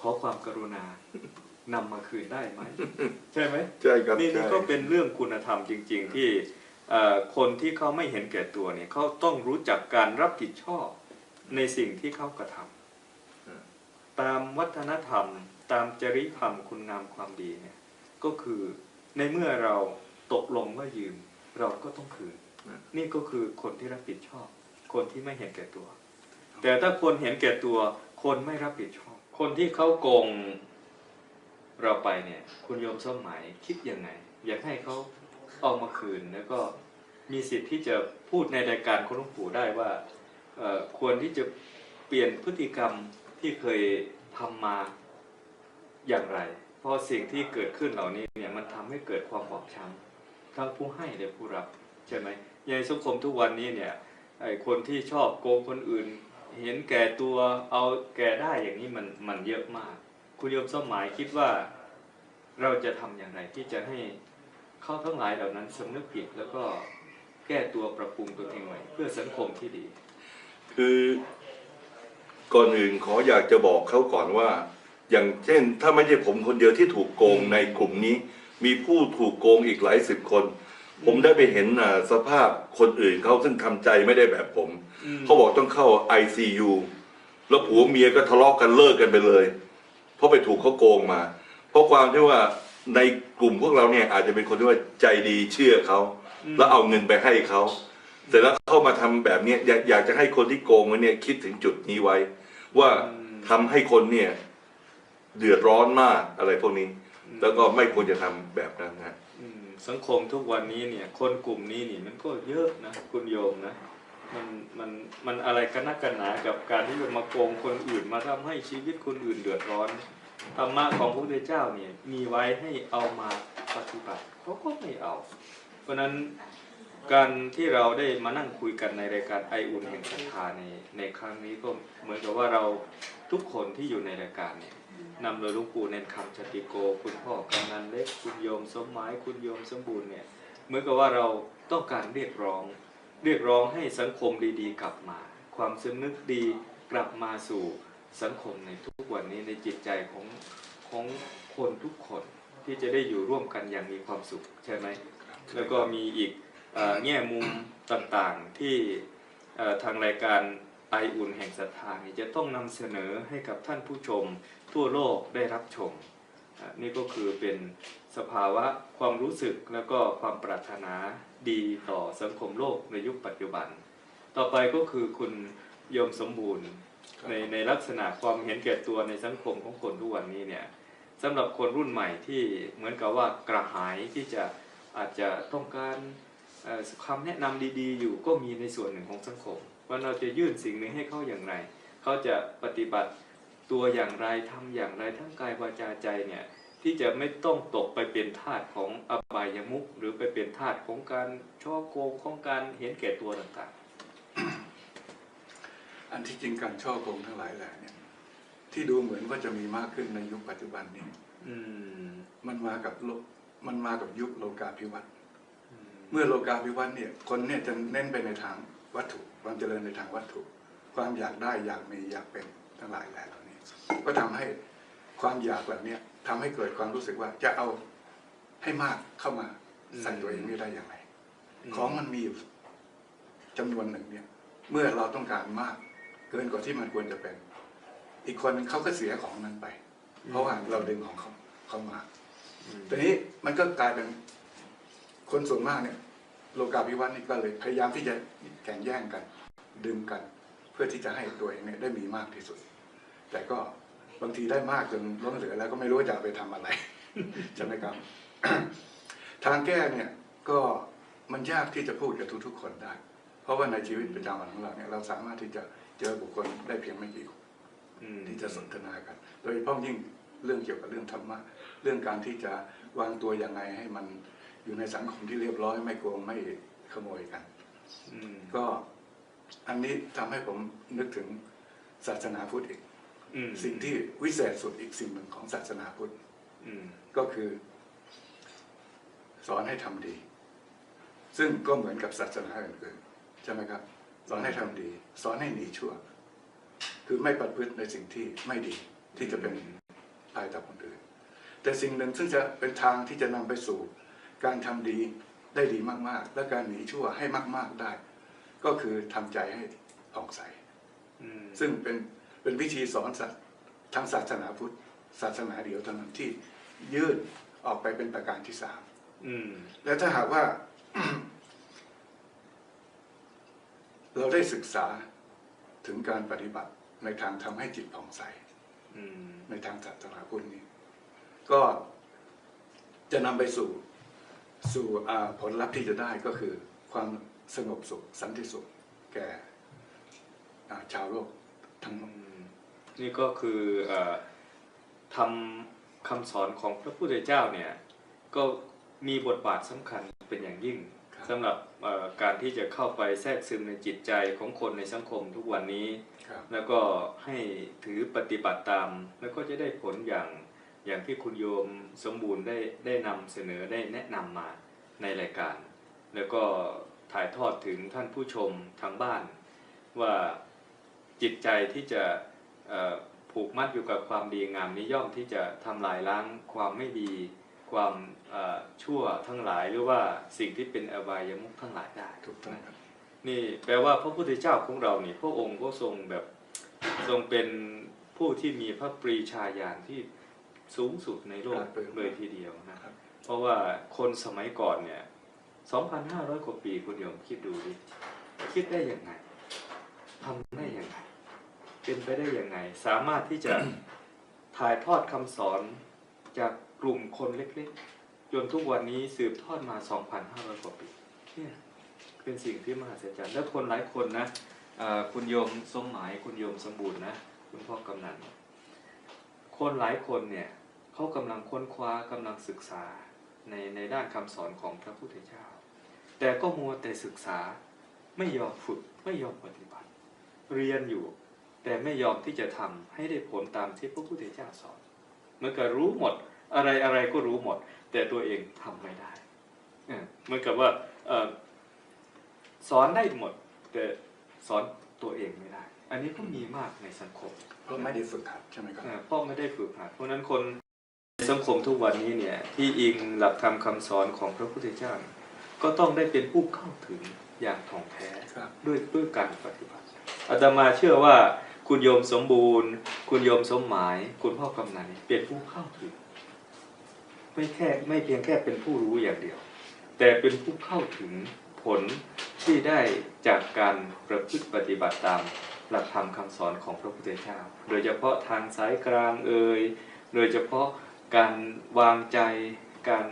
ขอความกรุณานำมาคืนได้ไหมใช่ไหมใช่ครับนี่นี่ใช่ก็เป็นเรื่องคุณธรรมจริง ๆ ที่เอ่อคนที่เขาไม่เห็นแก่ตัวเนี่ยเขาต้องรู้จักการรับผิดชอบในสิ่งที่เขากระทำตามวัฒนธรรม ตามจริยธรรมคุณงามความดีเนี่ยก็คือในเมื่อเราตกลงว่ายืมเราก็ต้องคืน นี่ก็คือคนที่รับผิดชอบ คนที่ไม่เห็นแก่ตัว แต่ถ้าคนเห็นแก่ตัว คนไม่รับผิดชอบ คนที่เขาโกงเราไปเนี่ย คุณโยมสมัยคิดยังไง อยากให้เขาเอามาคืนแล้วก็มีสิทธิ์ที่จะพูดในรายการคุณหลวงปู่ได้ว่าควรที่จะเปลี่ยนพฤติกรรมที่เคยทำมาอย่างไร เพราะสิ่งที่เกิดขึ้นเหล่านี้เนี่ยมันทำให้เกิดความบอบช้ำทั้งผู้ให้และผู้รับใช่ไหมในสังคมทุกวันนี้เนี่ยไอ้คนที่ชอบโกงคนอื่น เห็นแก่ตัวเอาแก่ได้อย่างนี้มันมันเยอะมาก คุณโยมสมหมายคิดว่าเราจะทำอย่างไรที่จะให้เขาทั้งหลายเหล่านั้นสำนึกผิดแล้วก็แก้ตัวปรับปรุงตัวเองไว้เพื่อสังคมที่ดี คือก่อนอื่นขออยากจะบอกเขาก่อนว่า อย่างเช่น ถ้าไม่ใช่ผมคนเดียวที่ถูกโกงในกลุ่มนี้ มีผู้ถูกโกงอีกหลายสิบคน ผมได้ไปเห็นอ่าสภาพคนอื่นเขาซึ่งทำใจไม่ได้แบบผม อืม เขาบอกต้องเข้า ICU แล้วผัวเมียก็ทะเลาะกันเลิกกันไปเลย เพราะไปถูกเขาโกงมา เพราะความที่ว่าในกลุ่มพวกเราเนี่ยอาจจะเป็นคนที่ว่าใจดีเชื่อเขาแล้วเอาเงินไปให้เขาเสร็จแล้วเข้ามาทำแบบเนี้ยอยากอยากจะให้คนที่โกงไว้เนี่ยคิดถึงจุดนี้ไว้ ว่าทำให้คนเนี่ยเดือดร้อนมากอะไรพวกนี้ แล้วก็ไม่ควรจะทำแบบนั้นนะอืม สังคมทุกวันนี้เนี่ย คนกลุ่มนี้นี่มันก็เยอะนะคุณโยมนะมันมันมันอะไรกันนักกันหนากับการที่จะมาโกงคนอื่นมาทำให้ชีวิตคนอื่นเดือดร้อนธรรมะของพระพุทธเจ้าเนี่ยมีไว้ให้เอามาปฏิบัติเขาก็ไม่เอา เพราะฉะนั้นการที่เราได้มานั่งคุยกันในรายการไออุ่นแห่งศรัทธาในในครั้งนี้ก็เหมือนกับว่าเราทุกคนที่อยู่ในรายการเนี่ย นำโดยหลุงปู่เนนคำชติโก คุณพ่อกำนันเล็กคุณโยมสมหมายคุณโยมสมบูรณ์เนี่ยเหมือนกับว่าเราต้องการเรียกร้อง เรียกร้องให้สังคมดีๆ กลับมา ความสำนึกดีกลับมาสู่สังคมในทุกวันนี้ในจิตใจของของคนทุกคนที่จะได้อยู่ร่วมกันอย่างมีความสุขใช่ไหมแล้วก็มีอีกเอ่อแง่มุมต่างๆที่เอ่อทางรายการ ไออุ่นแห่งศรัทธานี่จะต้องนำเสนอให้กับท่านผู้ชมทั่วโลกได้รับชมอะนี่ก็คือเป็นสภาวะความรู้สึกแล้วก็ความปรารถนาดีต่อสังคมโลกในยุคปัจจุบัน ต่อไปก็คือคุณโยมสมบูรณ์ในในลักษณะความเห็นแก่ตัวในสังคมของคนทุกวันนี้เนี่ยสำหรับคนรุ่นใหม่ที่เหมือนกับว่ากระหายที่จะอาจจะต้องการเอ่อคำแนะนำดีๆ อยู่ก็มีในส่วนหนึ่งของสังคม ว่าเราจะยื่นสิ่งนี้ให้เขาอย่างไร เขาจะปฏิบัติตัวอย่างไรทำอย่างไรทั้งกายวาจาใจเนี่ยที่จะไม่ต้องตกไปเป็นทาสของอบายมุขหรือไปเป็นทาสของการช่อโกงของการเห็นแก่ตัวต่างอันที่จริงการช่อโกงทั้งหลายแหล่เนี่ยที่ดูเหมือนว่าจะมีมากขึ้นในยุคปัจจุบันนี้ๆอืมมันมากับโลกมันมากับยุคโลกาภิวัตน์อืมเมื่อโลกาภิวัตน์เนี่ย คนเนี่ยจะเน้นไปในทาง วัตถุความเจริญในทางวัตถุ ความอยากได้อยากมีอยากเป็นทั้งหลายแหล่เหล่านี้ ก็ทำให้ความอยากเหล่านี้ทำให้เกิดความรู้สึกว่าจะเอาให้มากเข้ามาใส่ตัวเองไม่ได้อย่างไร ของมันมีอยู่จำนวนหนึ่งเนี่ย เมื่อเราต้องการมาก เกินกว่าที่มันควรจะเป็น อีกคนนึงเขาก็เสียของนั้นไป เพราะว่าเราดึงของเขาเขามาอืมทีนี้มันก็กลายเป็นคนส่วนมากเนี่ย โลกาภิวัตน์นี่ก็เลยพยายามที่จะแข่งแย่งกัน ดึงกัน เพื่อที่จะให้ตัวเองเนี่ยได้มีมากที่สุด แต่ก็บางทีได้มากจนล้นเหลือแล้วก็ไม่รู้ว่าจะเอาไปทำอะไรใช่ไหมครับ ทางแก้เนี่ยก็มันยากที่จะพูดกับทุกๆคนได้ เพราะว่าในชีวิตประจำวันของเราเนี่ยเราสามารถที่จะเจอบุคคลได้เพียงไม่กี่คนอืมที่จะสนทนากัน โดยเฉพาะยิ่งเรื่องเกี่ยวกับเรื่องธรรมะเรื่องการที่จะวางตัวยังไงให้มัน อยู่ในสังคมที่เรียบร้อย ไม่โกงไม่ขโมยกันอืมก็อันนี้ทำให้ผมนึกถึงศาสนาพุทธอีกอืมสิ่งที่วิเศษสุดอีกสิ่งหนึ่งของศาสนาพุทธอืมก็คือ สอนให้ทำดี ซึ่งก็เหมือนกับศาสนาอื่นๆใช่ไหมครับ สอนให้ทำดี สอนให้หนีชั่ว คือไม่ประพฤติในสิ่งที่ไม่ดีที่จะเป็นภัยต่อคนอื่นแต่สิ่งหนึ่งซึ่งจะเป็นทางที่จะนำไปสู่ การทำดีได้ดีมากๆ และการหนีชั่วให้มาก ๆได้ ก็คือทำใจให้ผ่องใสอืมซึ่งเป็นเป็นวิธีสอนสัตว์ทางศาสนาพุทธ ศาสนาเดียวเท่านั้นที่ยืดออกไปเป็นประการที่สามอืมและถ้าหากว่า เราได้ศึกษาถึงการปฏิบัติในทางทำให้จิตผ่องใสอืมในทางศาสนาพุทธนี้ ก็จะนำไปสู่ สู่อ่าผลลัพธ์ที่จะได้ก็คือความสงบสุขสันติสุขแก่อ่าชาวโลกทั้งหมดอืมนี่ก็คือเอ่อทำคำสอนของพระพุทธเจ้าเนี่ยก็มีบทบาทสำคัญเป็นอย่างยิ่งครับสำหรับเอ่อการที่จะเข้าไปแทรกซึมในจิตใจของคนในสังคมทุกวันนี้ครับแล้วก็ให้ถือปฏิบัติตาม แล้วก็จะได้ผลอย่าง อย่างที่คุณโยมสมบูรณ์ได้ได้นำเสนอได้แนะนำมาในรายการ แล้วก็ถ่ายทอดถึงท่านผู้ชมทางบ้าน ว่าจิตใจที่จะเอ่อผูกมัดอยู่กับความดีงามนี้ย่อมที่จะทำลายล้างความไม่ดี ความเอ่อชั่วทั้งหลายหรือว่าสิ่งที่เป็นอบายมุขทั้งหลายได้ถูกต้องครับนี่แปลว่าพระพุทธเจ้าของเรานี่พระองค์ก็ทรงแบบทรงเป็นผู้ที่มีพระปรีชาญาณที่ สูงสุดในโลกครับเลยทีเดียวนะครับ เพราะว่าคนสมัยก่อนเนี่ย 2,500 กว่าปีคุณโยมคิดดูดิ คิดได้ยังไงทำได้ยังไง เป็นไปได้ยังไง สามารถที่จะถ่ายทอดคำสอนจากกลุ่มคนเล็กๆ จนทุกวันนี้สืบทอดมา 2,500 กว่าปี เนี่ยเป็นสิ่งที่มหัศจรรย์ แล้วคนหลายคนนะเอ่อคุณโยมสมหมาย คุณโยมสมบูรณ์นะ คุณพ่อกำนัน คนหลายคนเนี่ย เขากำลังค้นคว้ากำลังศึกษาในในด้านคำสอนของพระพุทธเจ้า แต่ก็มัวแต่ศึกษาไม่ยอมฝึกไม่ยอมปฏิบัติ เรียนอยู่ แต่ไม่ยอมที่จะทำให้ได้ผลตามที่พระพุทธเจ้าสอนเหมือนกับรู้หมดอะไรอะไรก็รู้หมด แต่ตัวเองทำไม่ได้เออเหมือนกับว่าเอ่อสอนได้หมด แต่สอนตัวเองไม่ได้ อันนี้ก็มีมากในสังคมเพราะไม่ได้ฝึกหัดใช่ไหมครับอ่าเพราะไม่ได้ฝึกหัดเพราะฉะนั้นคนใน สังคมทุกวันนี้เนี่ยที่อิงหลักธรรมคำสอนของพระพุทธเจ้าเนี่ยก็ต้องได้เป็นผู้เข้าถึงอย่างถ่องแท้ครับด้วยด้วยการปฏิบัติอาตมาเชื่อว่าคุณโยมสมบูรณ์ คุณโยมสมหมาย คุณพ่อกำนันเนี่ยเป็นผู้เข้าถึง ไม่แค่ไม่เพียงแค่เป็นผู้รู้อย่างเดียว แต่เป็นผู้เข้าถึงผลที่ได้จากการประพฤติปฏิบัติตามหลักธรรมคำสอนของพระพุทธเจ้า โดยเฉพาะทางสายกลางเอ่ย โดยเฉพาะ การวางใจ การ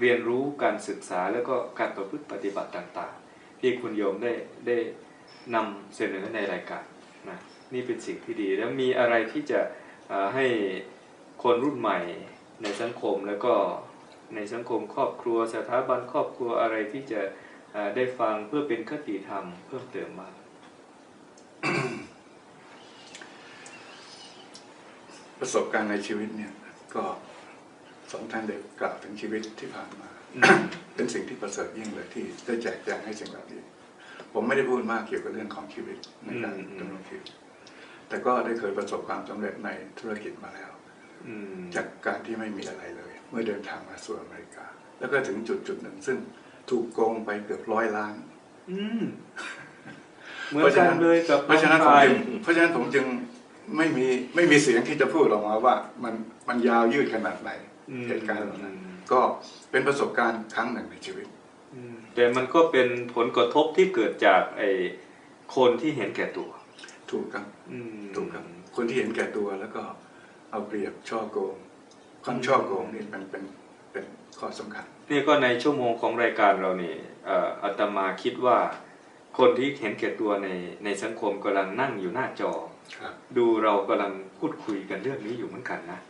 เรียนรู้การศึกษาแล้วก็การประพฤติปฏิบัติต่างๆ ที่คุณโยมได้ได้นำเสนอในรายการนะนี่เป็นสิ่งที่ดีแล้วมีอะไรที่จะให้คนรุ่นใหม่ในสังคมแล้วก็ในสังคมครอบครัวสถาบันครอบครัวอะไรที่จะได้ฟังเพื่อเป็นคติธรรมเพิ่มเติมมาประสบการณ์ในชีวิตเนี่ย ก็สองท่านได้กล่าวถึงชีวิตที่ผ่านมา เป็นสิ่งที่ประเสริฐยิ่งเลยที่ได้แจกแจงให้สิ่งเหล่านี้ ผมไม่ได้พูดมากเกี่ยวกับเรื่องของชีวิตในการอืมอืมดำรงชีวิตแต่ก็ได้เคยประสบความสำเร็จในธุรกิจมาแล้วอืมจากการที่ไม่มีอะไรเลย เมื่อเดินทางมาสู่อเมริกา แล้วก็ถึงจุดจุดหนึ่ง ซึ่งถูกโกงไปเกือบร้อยล้านอืมเหมือนกันเลยกับเพราะฉะนั้นผมน้องชายจึงเพราะฉะนั้นผมจึง ไม่มีไม่มีเสียงที่จะพูดออกมาว่า มันมันยาวยืดขนาดไหนอืมเหตุการณ์เหล่านั้น ก็เป็นประสบการณ์ครั้งหนึ่งในชีวิตอืมแต่มันก็เป็นผลกระทบที่เกิดจากไอ้คนที่เห็นแก่ตัว ถูกครับอืมถูกครับ คนที่เห็นแก่ตัวแล้วก็เอาเปรียบช่อโกงความช่อโกงนี่มันเป็นเป็นข้อสำคัญนี่ก็ในชั่วโมงของรายการเรานี่เอ่ออาตมาคิดว่า คนที่เห็นแก่ตัวในในสังคมกำลังนั่งอยู่หน้าจอครับ ดูเรากำลังพูดคุยกันเรื่องนี้อยู่เหมือนกันนะ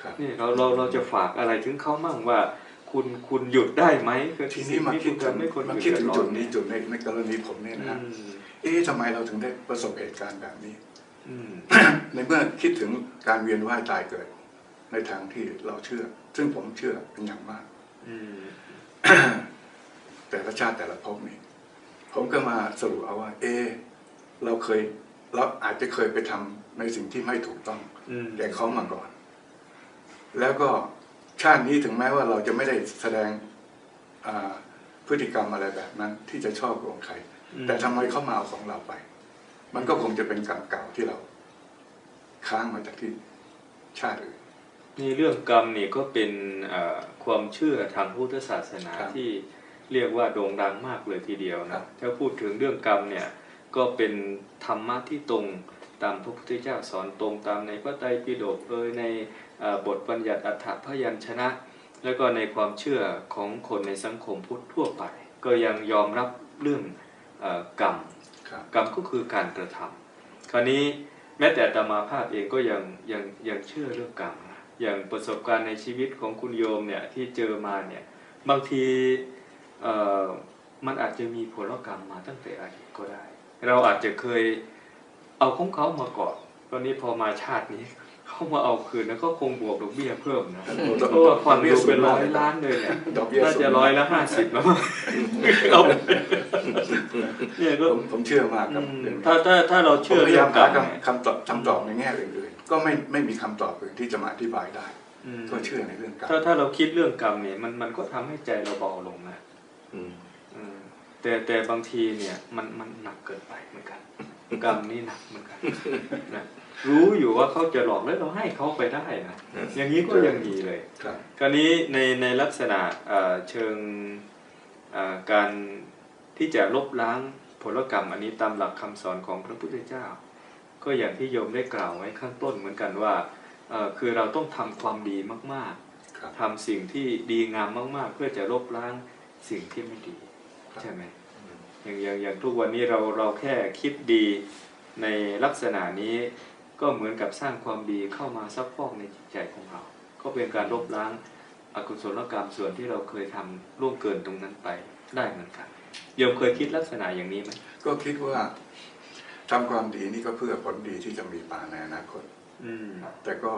ครับนี่เราเราเราจะฝากอะไรถึงเขามั่งว่า คุณคุณหยุดได้ไหมคือทีนี้มาคิดสิ่งถึงที่ณทำให้คนมาอื่นคิดถึงเอจุดร้อนี้จุดในในกรณีผมเนี่ยนะฮะอืมเอ๊ะทำไมเราถึงได้ประสบเหตุการณ์แบบนี้อืมในเมื่อคิดถึงการเวียนว่ายตายเกิด ในทางที่เราเชื่อ ซึ่งผมเชื่อเป็นอย่างมากอืมแต่ละชาติแต่ละภพนี่ผมก็มาสรุปเอาว่า เอะเราเคย เราอาจจะเคยไปทำในสิ่งที่ไม่ถูกต้องอืมแก่เขามาก่อน แล้วก็ชาตินี้ถึงแม้ว่าเราจะไม่ได้แสดงอ่าพฤติกรรมอะไรแบบนั้น ที่จะชอบโกงใครอืมแต่ทำไมเขามาเอาของเราไป มันก็คงจะเป็นกรรมเก่าที่เรา ค้างมาจากที่ชาติอื่นนี่เรื่องกรรมนี่ก็เป็นเอ่อความเชื่อทางพุทธศาสนาครับที่เรียกว่าโด่งดังมากเลยทีเดียวครันะบถ้าพูดถึงเรื่องกรรมเนี่ย ก็เป็นธรรมะที่ตรงตามพระพุทธเจ้าสอนตรงตามในพระไตรปิฎกเอ่ยในเอ่อบทบัญญัติอัฏฐพยัญชนะ แล้วก็ในความเชื่อของคนในสังคมพุทธทั่วไป ก็ยังยอมรับเรื่องเออกรรมครับกรรมก็คือการกระทำคราวนี้แม้แต่อาตมาภาพเองก็ยังยังยังเชื่อเรื่องกรรมนะอย่างประสบการณ์ในชีวิตของคุณโยมเนี่ยที่เจอมาเนี่ยบางทีเอ่อมันอาจจะมีผลกรรมมาตั้งแต่อดีตก็ได้ เราอาจจะเคยเอาของเขามาก่อนตอนนี้พอมาชาตินี้เขามาเอาคืนแล้วก็คงบวกดอกเบี้ยเพิ่มนะเพราะว่าความเร็วเป็นร้อยล้านเลยเนี่ยดอกเบี้ยน่าสูงจะร้อยละห้าสิบแล้วมั้งเอาเนี่ยก็ผมผมเชื่อมากครับอืมเรื่องนี้ถ้าถ้าถ้าเราผมเชื่อพยาเรื่ยาอมงกรหารมเนี่ยคำตอบคำตอบในแง่อื่นๆก็ไม่ไม่มีคำตอบอื่นที่จะมาอธิบายได้อืมก็เชื่อในเรื่องกรรมถ้าถ้าเราคิดเรื่องกรรมเนี่ยมันมันก็ทำให้ใจเราเบาลงนะอืมอืม แต่แต่บางทีเนี่ยมันมันหนักเกินไปเหมือนกันกรรมนี่หนักเหมือนกันนะรู้อยู่ว่าเขาจะหลอกแล้วเราให้เขาไปได้นะอย่างนี้ก็ยังดีเลยครับคราวนี้ในในลักษณะเอ่อเชิงเอ่อการที่จะลบล้างผลกรรมอันนี้ตามหลักคำสอนของพระพุทธเจ้า ก็อย่างที่โยมได้กล่าวไว้ข้างต้นเหมือนกันว่าเอ่อคือเราต้องทำความดีมากครับๆทำสิ่งที่ดีงามมาก ๆ เพื่อจะลบล้างสิ่งที่ไม่ดี ใช่ไหมอย่างอย่างอย่างทุกวันนี้เราเราแค่คิดดีในลักษณะนี้ก็เหมือนกับสร้างความดีเข้ามาซับฟอกในจิตใจของเรา ก็เป็นการลบล้างอกุศลกรรมส่วนที่เราเคยทำล่วงเกินตรงนั้นไปได้เหมือนกันโยมเคยคิดลักษณะอย่างนี้ไหมก็คิดว่าทำความดีนี่ก็เพื่อผลดีที่จะมีมาในอนาคต อืมแต่ก็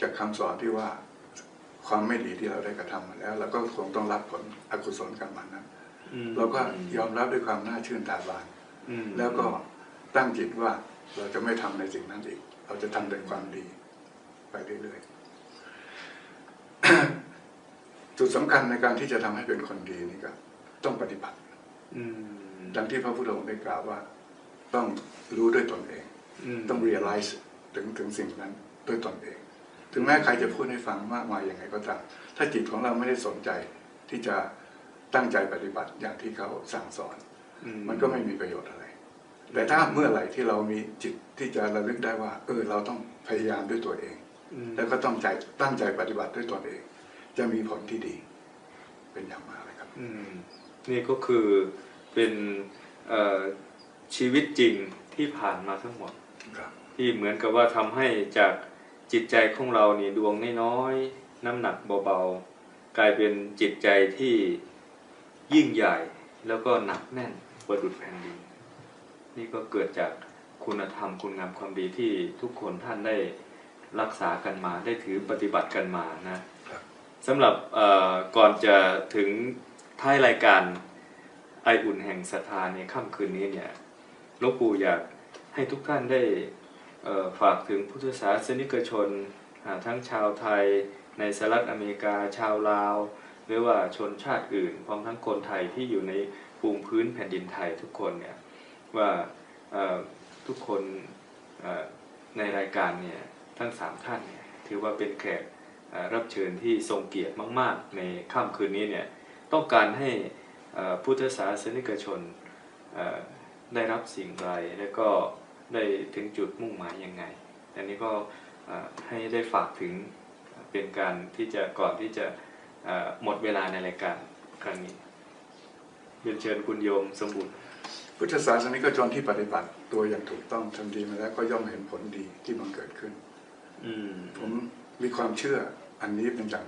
จากคำสอนที่ว่า ความไม่ดีที่เราได้กระทำมาแล้วเราก็คงต้องรับผลอกุศลกรรมมันนั้นอืม เราก็ยอมรับด้วยความน่าชื่นตาบานอืมแล้วก็ตั้งจิตว่าเราจะไม่ทำในสิ่งนั้นอีก เราจะทำแต่ความดี ไปเรื่อยๆจุดสำคัญในการที่จะทำให้เป็นคนดีนี่ก็ต้องปฏิบัติอืมดังที่พระพุทธองค์ได้กล่าวว่า ต้องรู้ด้วยตนเองมต้อง realize ถึงถึงสิ่งนั้นด้วยตนเอง ถึงแม้ใครจะพูดให้ฟังมากมายอย่างไรก็ตามถ้าจิตของเราไม่ได้สนใจที่จะ ตั้งใจปฏิบัติอย่างที่เขาสั่งสอนอืมันก็ไม่มีประโยชน์อะไร แต่ถ้าเมื่อไหร่ที่เรามีจิตที่จะระลึกได้ว่า เออ เราต้องพยายามด้วยตัวเองอืมแล้วก็ต้องใจตั้งใจปฏิบัติด้วยตนเอง จะมีผลที่ดี เป็นอย่างมากเลยครับอืมนี่ก็คือเป็นเอ่อชีวิตจริงที่ผ่านมาทั้งหมดครับที่เหมือนกับว่าทำให้จากจิตใจของเรานี่ดวงน้อยๆน้ำหนักเบาๆกลายเป็นจิตใจที่ ยิ่งใหญ่แล้วก็หนักแน่นประดุจแผ่นดิน นี่ก็เกิดจากคุณธรรมคุณงามความดีที่ทุกคนท่านได้รักษากันมาได้ถือปฏิบัติกันมานะครับสำหรับเอ่อก่อนจะถึงท้ายรายการไออุ่นแห่งศรัทธาในค่ำคืนนี้เนี่ยหลวงปู่อยากให้ทุกท่านได้เอ่อฝากถึงพุทธศาสนิกชนอ่าทั้งชาวไทยในสหรัฐอเมริกาชาวลาว หรือว่าชนชาติอื่นพร้อมทั้งคนไทยที่อยู่ในภูมิพื้นแผ่นดินไทยทุกคนเนี่ยว่าทุกคนในรายการเนี่ยทั้งสามท่านเนี่ยถือว่าเป็นแขกรับเชิญที่ทรงเกียรติมาก ๆ ในค่ำคืนนี้เนี่ยต้องการให้พุทธศาสนิกชนได้รับสิ่งไรและก็ได้ถึงจุดมุ่งหมายยังไง อันนี้ก็ให้ได้ฝากถึงเป็นการที่จะก่อนที่จะ หมดเวลาในรายการครั้งนี้เรียนเชิญคุณโยมสมบูรณ์ พุทธศาสนิกชนที่ปฏิบัติตัวอย่างถูกต้องทำดีมาแล้วก็ย่อมเห็นผลดีที่มันเกิดขึ้นอืมผมมีความเชื่ออันนี้เป็นอย่าง